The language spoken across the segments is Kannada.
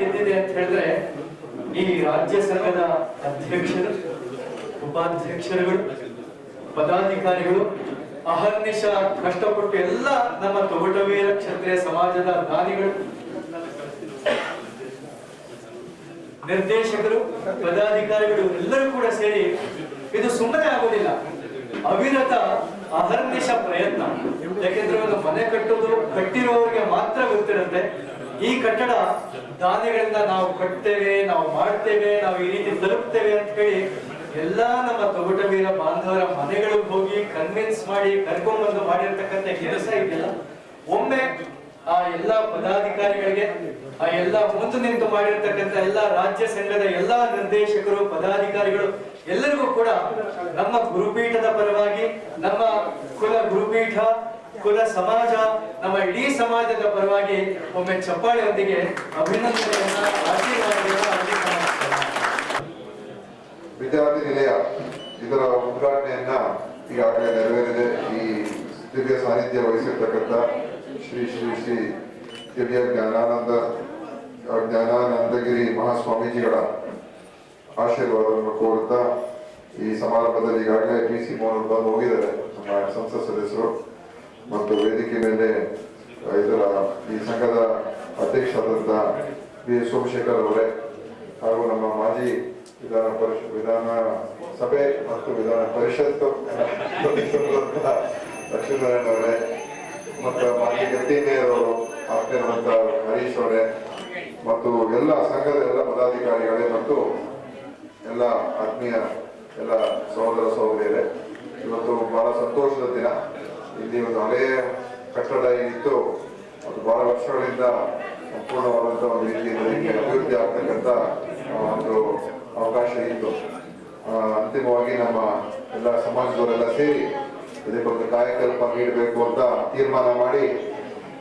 ಬಂದಿದೆ ಅಂತ ಹೇಳಿದ್ರೆ ಈ ರಾಜ್ಯ ಸಂಘದ ಅಧ್ಯಕ್ಷರು, ಉಪಾಧ್ಯಕ್ಷರುಗಳು, ಪದಾಧಿಕಾರಿಗಳು, ಅಹರ್ನಿಶ ಕಷ್ಟಪಟ್ಟು ಎಲ್ಲ ನಮ್ಮ ತೊಗಟವೀರ ಕ್ಷತ್ರಿಯ ಸಮಾಜದ ದಾನಿಗಳು ನಿರ್ದೇಶಕರು, ಪದಾಧಿಕಾರಿಗಳು ಎಲ್ಲರೂ ಕೂಡ ಸೇರಿ ಇದು ಸುಮ್ಮನೆ ಆಗೋದಿಲ್ಲ ಅವಿರತ ಅಹರ್ನಿಶ ಪ್ರಯತ್ನ. ಯಾಕೆಂದ್ರೆ ಒಂದು ಮನೆ ಕಟ್ಟೋದು ಕಟ್ಟಿರುವವರಿಗೆ ಮಾತ್ರ ಗೊತ್ತಿರುತ್ತೆ. ಈ ಕಟ್ಟಡ ದಾನಿಗಳಿಂದ ನಾವು ಕಟ್ತೇವೆ, ನಾವು ಮಾಡ್ತೇವೆ ನಾವು ಈ ರೀತಿ ತಲುಪ್ತೇವೆ ಅಂತ ಹೇಳಿ ಎಲ್ಲಾ ನಮ್ಮ ತೊಗಟವೀರ ಬಾಂಧವರ ಮನೆಗಳಿಗೆ ಹೋಗಿ ಕನ್ವಿನ್ಸ್ ಮಾಡಿ, ಕರ್ಕೊಂಡ್ಬಂದು ಮಾಡಿರ್ತಕ್ಕಂಥ ಕೆಲಸ ಇದೆಯಲ್ಲ. ಒಮ್ಮೆ ಆ ಎಲ್ಲಾ ಪದಾಧಿಕಾರಿಗಳಿಗೆ, ಆ ಎಲ್ಲಾ ಮುಂದೆ ನಿಂತು ಮಾಡಿರ್ತಕ್ಕಂಥ ಎಲ್ಲಾ ರಾಜ್ಯ ಸಂಘದ ಎಲ್ಲಾ ನಿರ್ದೇಶಕರು, ಪದಾಧಿಕಾರಿಗಳು ಎಲ್ಲರಿಗೂ ಕೂಡ ನಮ್ಮ ಗುರುಪೀಠದ ಪರವಾಗಿ ನಮ್ಮ ಕುಲ ಗುರುಪೀಠ ಕುಲ ಸಮಾಜ, ನಮ್ಮ ಇಡೀ ಸಮಾಜದ ಪರವಾಗಿ ಒಮ್ಮೆ ಚಪ್ಪಾಳೆಯೊಂದಿಗೆ ಅಭಿನಂದನೆಯನ್ನ. ವಿದ್ಯಾರ್ಥಿ ನಿಲಯ, ಇದರ ಉದ್ಘಾಟನೆಯನ್ನ ಈಗಾಗಲೇ ನೆರವೇರಿದೆ ಈ ದಿವ್ಯ ಸಾನ್ನಿಧ್ಯ ವಹಿಸಿರ್ತಕ್ಕಂಥ ಶ್ರೀ ಶ್ರೀ ಶ್ರೀ ದಿವ್ಯ ಜ್ಞಾನಾನಂದ, ಜ್ಞಾನಾನಂದಗಿರಿ ಮಹಾಸ್ವಾಮೀಜಿಗಳ ಆಶೀರ್ವಾದವನ್ನು ಕೋರುತ್ತಾ ಈ ಸಮಾರಂಭದಲ್ಲಿ ಈಗಾಗಲೇ ಪಿ ಸಿ ಮೋಹನ್ ಬಂದು ಹೋಗಿದ್ದಾರೆ. ನಮ್ಮ ಸಂಸತ್ ಸದಸ್ಯರು ಮತ್ತು ವೇದಿಕೆ ಮೇಲೆ ಇದರ ಈ ಸಂಘದ ಅಧ್ಯಕ್ಷರಾದಂಥ ಬಿ ಎಸ್ ಸೋಮಶೇಖರ್ ಅವರೇ ಹಾಗೂ ನಮ್ಮ ಮಾಜಿ ವಿಧಾನ ಪರಿಷತ್ ವಿಧಾನ ಸಭೆ ಮತ್ತು ವಿಧಾನ ಪರಿಷತ್ ಲಕ್ಷ್ಮೀನಾರಾಯಣ ಅವರೇ ಮತ್ತು ಮಾಜಿ ಗಟ್ಟಿನೇರವರು ಆಪ್ತರಾದಂಥ ಹರೀಶ್ ಅವರೇ ಮತ್ತು ಎಲ್ಲ ಸಂಘದ ಎಲ್ಲ ಪದಾಧಿಕಾರಿಗಳೇ ಮತ್ತು ಎಲ್ಲ ಆತ್ಮೀಯ ಎಲ್ಲ ಸಹೋದರ ಸಹೋದರಿಯರೇ, ಇವತ್ತು ಬಹಳ ಸಂತೋಷದ ದಿನ. ಇಲ್ಲಿ ಒಂದು ಹಳೆಯ ಕಟ್ಟಡ ಏನಿತ್ತು, ಅದು ಬಹಳ ವರ್ಷಗಳಿಂದ ಸಂಪೂರ್ಣವಾದಂಥ ಒಂದು ರೀತಿಯಲ್ಲಿ ಅಭಿವೃದ್ಧಿ ಆಗ್ತಕ್ಕಂಥ ಒಂದು ಅವಕಾಶ ಇತ್ತು. ಅಂತಿಮವಾಗಿ ನಮ್ಮ ಎಲ್ಲ ಸಮಾಜದವರೆಲ್ಲ ಸೇರಿ ಇದಕ್ಕೊಂದು ಕಾಯಕಲ್ಪ ನೀಡಬೇಕು ಅಂತ ತೀರ್ಮಾನ ಮಾಡಿ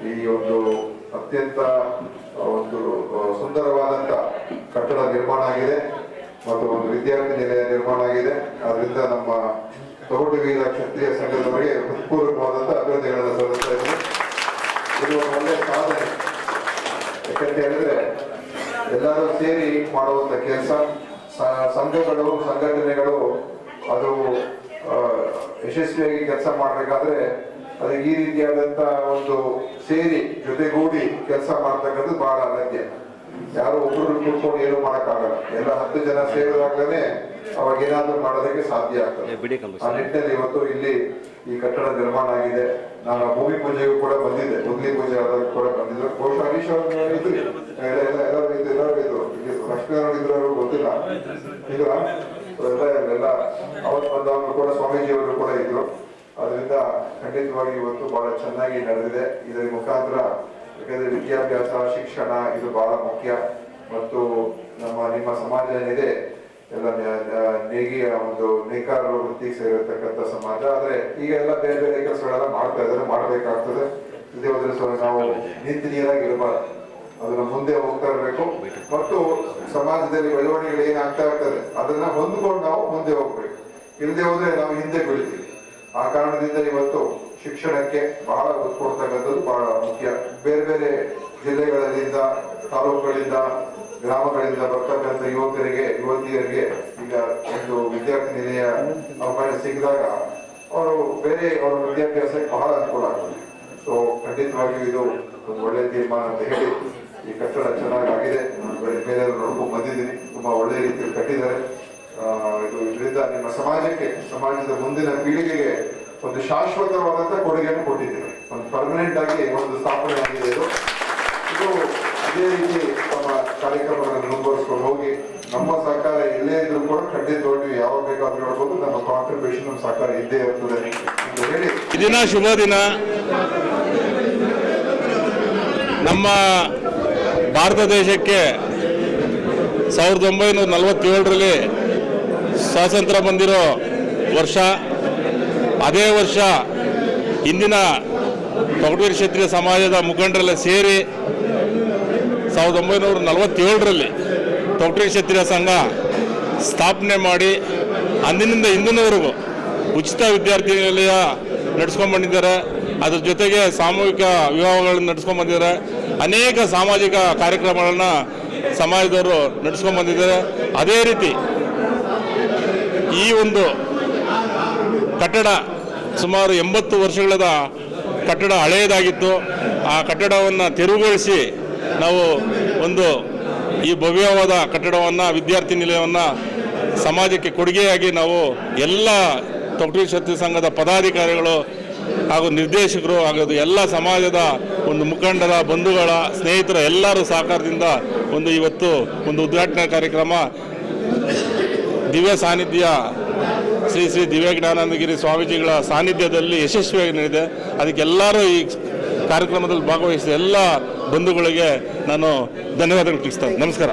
ಈ ಒಂದು ಅತ್ಯಂತ ಒಂದು ಸುಂದರವಾದಂತ ಕಟ್ಟಡ ನಿರ್ಮಾಣ ಆಗಿದೆ. ಮತ್ತು ಒಂದು ವಿದ್ಯಾರ್ಥಿ ನಿಲಯ ನಿರ್ಮಾಣ ಆಗಿದೆ. ಅದರಿಂದ ನಮ್ಮ ತೊಗೊಂಡು ವೀರ ಕ್ಷತ್ರಿಯ ಸಂಘದವರಿಗೆ ಹೃತ್ಪೂರ್ವಕವಾದಂತಹ ಅಭಿವೃದ್ಧಿಗಳನ್ನು ಸಲ್ಲಿಸ್ತಾ ಇದ್ದೀನಿ. ಇದು ಒಂದು ಒಳ್ಳೆಯ ಸಾಧನೆ. ಯಾಕಂತ ಹೇಳಿದ್ರೆ ಎಲ್ಲರೂ ಸೇರಿ ಮಾಡುವಂತ ಕೆಲಸ. ಸಂಘಗಳು, ಸಂಘಟನೆಗಳು ಅದು ಯಶಸ್ವಿಯಾಗಿ ಕೆಲಸ ಮಾಡಬೇಕಾದ್ರೆ ಅದು ಈ ರೀತಿಯಾದಂತ ಒಂದು ಸೇರಿ ಜೊತೆಗೂಡಿ ಕೆಲಸ ಮಾಡ್ತಕ್ಕಂಥದ್ದು ಬಹಳ ಅಗತ್ಯ. ಯಾರು ಒಬ್ಬರು ಕೂತ್ಕೊಂಡು ಏನು ಮಾಡಕ್ಕಾಗಲ್ಲ. ಎಲ್ಲ ಹತ್ತು ಜನ ಸೇರಿದಾಗಲೇ ಅವಾಗ ಏನಾದ್ರೂ ಮಾಡೋದಕ್ಕೆ ಸಾಧ್ಯ ಆಗ್ತದೆ. ಆ ನಿಟ್ಟಿನಲ್ಲಿ ಇವತ್ತು ಇಲ್ಲಿ ಈ ಕಟ್ಟಡ ನಿರ್ಮಾಣ ಆಗಿದೆ. ನಾನು ಭೂಮಿ ಪೂಜೆಗೂ ಕೂಡ ಬಂದಿದ್ದೆ. ಮುಗ್ಲಿ ಪೂಜೆ ಆದಾಗ ಕೂಡ ಬಂದಿದ್ರು. ಕೋಶ ಹರೀಶ್ ಅವರು ಇದ್ರು. ಎಲ್ಲರೂ ಇದ್ರು ಎಲ್ಲರೂ ಇದ್ರು ಅವ್ರು ಗೊತ್ತಿಲ್ಲ. ಇದ್ರೆಲ್ಲ ಎಲ್ಲ ಅವತ್ತು ಬಂದವರು ಕೂಡ ಸ್ವಾಮೀಜಿ ಅವರು ಕೂಡ ಇದ್ರು. ಅದರಿಂದ ಖಂಡಿತವಾಗಿ ಇವತ್ತು ಬಹಳ ಚೆನ್ನಾಗಿ ನಡೆದಿದೆ. ಇದರ ಮುಖಾಂತರ ಯಾಕಂದ್ರೆ ವಿದ್ಯಾಭ್ಯಾಸ, ಶಿಕ್ಷಣ, ಇದು ಬಹಳ ಮುಖ್ಯ. ಮತ್ತು ನಮ್ಮ, ನಿಮ್ಮ ಸಮಾಜ ಏನಿದೆ ಎಲ್ಲ ನೇಗಿಯ ಒಂದು ನೇಕಾರರ ವೃತ್ತಿಗೆ ಸೇರಿರ್ತಕ್ಕಂಥ ಸಮಾಜ. ಆದ್ರೆ ಈಗ ಎಲ್ಲ ಬೇರೆ ಬೇರೆ ಕೆಲಸಗಳೆಲ್ಲ ಮಾಡ್ತಾ ಇದ್ದಾರೆ, ಮಾಡಬೇಕಾಗ್ತದೆ. ಇದೇ ಹೋದ್ರೆ ಸ್ವಲ್ಪ ನಾವು ನಿಂತು ನೀರಾಗಿ ಅದನ್ನ ಮುಂದೆ ಹೋಗ್ತಾ ಇರಬೇಕು. ಮತ್ತು ಸಮಾಜದಲ್ಲಿ ಬೆಳವಣಿಗೆಗಳು ಏನಾಗ್ತಾ ಇರ್ತದೆ, ಅದನ್ನ ಹೊಂದ್ಕೊಂಡು ನಾವು ಮುಂದೆ ಹೋಗ್ಬೇಕು. ಇಲ್ಲದೆ ಹೋದ್ರೆ ನಾವು ಹಿಂದೆ ಬೀಳ್ತೀವಿ. ಆ ಕಾರಣದಿಂದ ಇವತ್ತು ಶಿಕ್ಷಣಕ್ಕೆ ಬಹಳ ಒತ್ತು ಕೊಡ್ತಕ್ಕಂಥದ್ದು ಬಹಳ ಮುಖ್ಯ. ಬೇರೆ ಬೇರೆ ಜಿಲ್ಲೆಗಳಿಂದ ತಾಲೂಕುಗಳಿಂದ, ಗ್ರಾಮಗಳಿಂದ ಬರ್ತಕ್ಕಂಥ ಯುವಕರಿಗೆ, ಯುವತಿಯರಿಗೆ ಈಗ ಒಂದು ವಿದ್ಯಾರ್ಥಿ ನಿಲಯ ಅವಕಾಶ ಸಿಕ್ಕಿದಾಗ ಅವರು ಬೇರೆ ಅವರ ವಿದ್ಯಾಭ್ಯಾಸಕ್ಕೆ ಬಹಳ ಅನುಕೂಲ ಆಗ್ತದೆ. ಸೊ ಖಂಡಿತವಾಗಿಯೂ ಇದು ಒಂದು ಒಳ್ಳೆ ತೀರ್ಮಾನ ಅಂತ ಹೇಳಿ ಈ ಕಟ್ಟಡ ಚೆನ್ನಾಗಾಗಿದೆ. ಬೇರೆ ನೋಡ್ಕೊಂಡು ಬಂದಿದ್ದೀನಿ. ತುಂಬಾ ಒಳ್ಳೆ ರೀತಿಯಲ್ಲಿ ಕಟ್ಟಿದ್ದಾರೆ. ಇದು ಇದರಿಂದ ನಿಮ್ಮ ಸಮಾಜಕ್ಕೆ, ಸಮಾಜದ ಮುಂದಿನ ಪೀಳಿಗೆಗೆ ಒಂದು ಶಾಶ್ವತವಾದಂತ ಕೊಡುಗೆಯನ್ನು ಕೊಟ್ಟಿದ್ದೇವೆ. ಒಂದು ಪರ್ಮನೆಂಟ್ ಆಗಿ ಒಂದು ಸ್ಥಾಪನೆ ಆಗಿದೆ ಇದು. ಇದು ಅದೇ ರೀತಿ ನಮ್ಮ ಕಾರ್ಯಕ್ರಮಗಳನ್ನು ಮುಂದುವರಿಸ್ಕೊಂಡು ಹೋಗಿ ನಮ್ಮ ಸಹಕಾರ ಎಲ್ಲೇ ಇದ್ರೂ ಕೂಡ ಖಂಡಿತವಾಗಿ ಯಾವಾಗ ಬೇಕಾದ್ರೂ ಹೇಳ್ಬೋದು ನಮ್ಮ ಕಾಂಟ್ರಿಬ್ಯೂಷನ್ ನಮ್ಮ ಸಹಕಾರ ಇದ್ದೇ ಇರ್ತದೆ ಅಂತ ಹೇಳಿ. ದಿನ ಶುಭ ದಿನ. ನಮ್ಮ ಭಾರತ ದೇಶಕ್ಕೆ ಸಾವಿರದ ಒಂಬೈನೂರ ನಲವತ್ತೇಳರಲ್ಲಿ ಸ್ವಾತಂತ್ರ್ಯ ಬಂದಿರೋ ವರ್ಷ. ಅದೇ ವರ್ಷ ಇಂದಿನ ತೊಗಟೂರು ಕ್ಷತ್ರಿಯ ಸಮಾಜದ ಮುಖಂಡರೆಲ್ಲ ಸೇರಿ ಸಾವಿರದ ಒಂಬೈನೂರ ನಲವತ್ತೇಳರಲ್ಲಿ ತೊಗಟೂರು ಕ್ಷತ್ರಿಯ ಸಂಘ ಸ್ಥಾಪನೆ ಮಾಡಿ ಅಂದಿನಿಂದ ಇಂದಿನವರೆಗೂ ಉಚಿತ ವಿದ್ಯಾರ್ಥಿ ನಿಲಯ ನಡೆಸ್ಕೊಂಡ್ಬಂದಿದ್ದಾರೆ ಅದ್ರ ಜೊತೆಗೆ ಸಾಮೂಹಿಕ ವಿವಾಹಗಳನ್ನು ನಡೆಸ್ಕೊಂಡ್ಬಂದಿದ್ದಾರೆ ಅನೇಕ ಸಾಮಾಜಿಕ ಕಾರ್ಯಕ್ರಮಗಳನ್ನು ಸಮಾಜದವರು ನಡೆಸ್ಕೊಂಡ್ಬಂದಿದ್ದಾರೆ ಅದೇ ರೀತಿ ಈ ಒಂದು ಕಟ್ಟಡ ಸುಮಾರು ಎಂಬತ್ತು ವರ್ಷಗಳದ ಕಟ್ಟಡ ಹಳೆಯದಾಗಿತ್ತು. ಆ ಕಟ್ಟಡವನ್ನು ತೆರವುಗೊಳಿಸಿ ನಾವು ಒಂದು ಈ ಭವ್ಯವಾದ ಕಟ್ಟಡವನ್ನು, ವಿದ್ಯಾರ್ಥಿ ನಿಲಯವನ್ನು ಸಮಾಜಕ್ಕೆ ಕೊಡುಗೆಯಾಗಿ ನಾವು ಎಲ್ಲ ತೊಗಟೂರು ಶಕ್ತಿ ಸಂಘದ ಪದಾಧಿಕಾರಿಗಳು ಹಾಗೂ ನಿರ್ದೇಶಕರು ಹಾಗೂ ಎಲ್ಲ ಸಮಾಜದ ಒಂದು ಮುಖಂಡರ, ಬಂಧುಗಳ ಸ್ನೇಹಿತರ ಎಲ್ಲರೂ ಸಹಕಾರದಿಂದ ಒಂದು ಇವತ್ತು ಒಂದು ಉದ್ಘಾಟನಾ ಕಾರ್ಯಕ್ರಮ ದಿವ್ಯ ಸಾನ್ನಿಧ್ಯ ಶ್ರೀ ಶ್ರೀ ದಿವ್ಯಜ್ಞಾನಂದಗಿರಿ ಸ್ವಾಮೀಜಿಗಳ ಸಾನ್ನಿಧ್ಯದಲ್ಲಿ ಯಶಸ್ವಿಯಾಗಿ ನಡೆದಿದೆ. ಅದಕ್ಕೆಲ್ಲರೂ ಈ ಕಾರ್ಯಕ್ರಮದಲ್ಲಿ ಭಾಗವಹಿಸಿದ ಎಲ್ಲ ಬಂಧುಗಳಿಗೆ ನಾನು ಧನ್ಯವಾದಗಳು ತಿಳಿಸ್ತೇನೆ ನಮಸ್ಕಾರ.